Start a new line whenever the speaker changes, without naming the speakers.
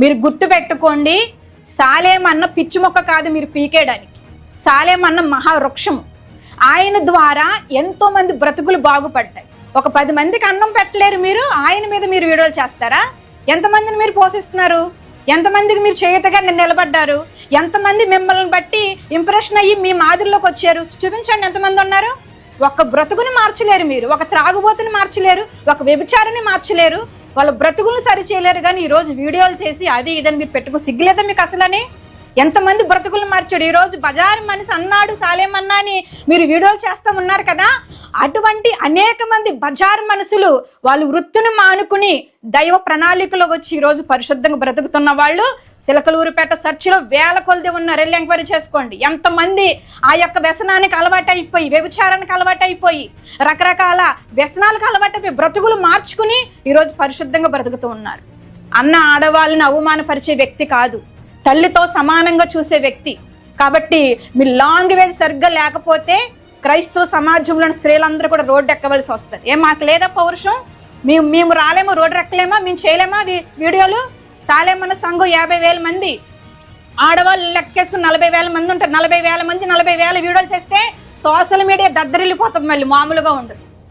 మీరు గుర్తు పెట్టుకోండి సాలేమన్న పిచ్చి మొక్క కాదు మీరు పీకేయడానికి. సాలేమన్న మహావృక్షము. ఆయన ద్వారా ఎంతో మంది బ్రతుకులు బాగుపడ్డాయి. ఒక పది మందికి అన్నం పెట్టలేరు మీరు ఆయన మీద మీరు వీడియోలు చేస్తారా? ఎంతమందిని మీరు పోషిస్తున్నారు? ఎంతమందికి మీరు చేయుతగా నిలబడ్డారు? ఎంతమంది మిమ్మల్ని బట్టి ఇంప్రెషన్ అయ్యి మీ మాదిరిలోకి వచ్చారు? చూపించండి ఎంతమంది ఉన్నారు. ఒక బ్రతుకుని మార్చలేరు మీరు ఒక త్రాగుబోతుని మార్చలేరు ఒక వ్యభిచారిని మార్చలేరు. వాళ్ళ బ్రతుకులను సరి చేయలేరు కానీ ఈరోజు వీడియోలు చేసి అది ఇదని మీరు పెట్టుకుని సిగ్గులేదా మీకు అసలని? ఎంతమంది బ్రతుకులు మార్చాడు? ఈరోజు బజారు మనిషి అన్నాడు సాలేమన్నా అని మీరు వీడియోలు చేస్తా ఉన్నారు కదా? అటువంటి అనేక మంది బజార్ మనుషులు వాళ్ళు వృత్తిని మానుకుని దైవ ప్రణాళికలోకి వచ్చి ఈరోజు పరిశుద్ధంగా బ్రతుకుతున్న వాళ్ళు సిలకలూరుపేట చర్చిలో వేల కొలది ఉన్న రెల్ ఎంక్వైరీ చేసుకోండి. ఎంతమంది ఆ యొక్క వ్యసనానికి అలవాటు అయిపోయి వ్యభిచారానికి అలవాటు అయిపోయి రకరకాల వ్యసనాలకు అలవాటు బ్రతుకులు మార్చుకుని ఈరోజు పరిశుద్ధంగా బ్రతుకుతూ ఉన్నారు. అన్న ఆడవాళ్ళని అవమానపరిచే వ్యక్తి కాదు. తల్లితో సమానంగా చూసే వ్యక్తి. కాబట్టి మీ లాంగ్వేజ్ సరిగ్గా లేకపోతే క్రైస్తవ సమాజంలోని స్త్రీలందరూ కూడా రోడ్డు ఎక్కవలసి వస్తుంది. ఏం మాకు లేదా పౌరుషం? మేము మేము రాలేమో రోడ్డు ఎక్కలేమా? మేము చేయలేమా? వీ- వీడియోలు? సాలేమన్న సంఘం యాభై వేల మంది ఆడవాళ్ళు లెక్కేసుకుని నలభై వేల మంది ఉంటారు. నలభై వేల మంది నలభై వేల వీడియోలు చేస్తే సోషల్ మీడియా దద్దరిల్లిపోతుంది మళ్ళీ మామూలుగా ఉండదు.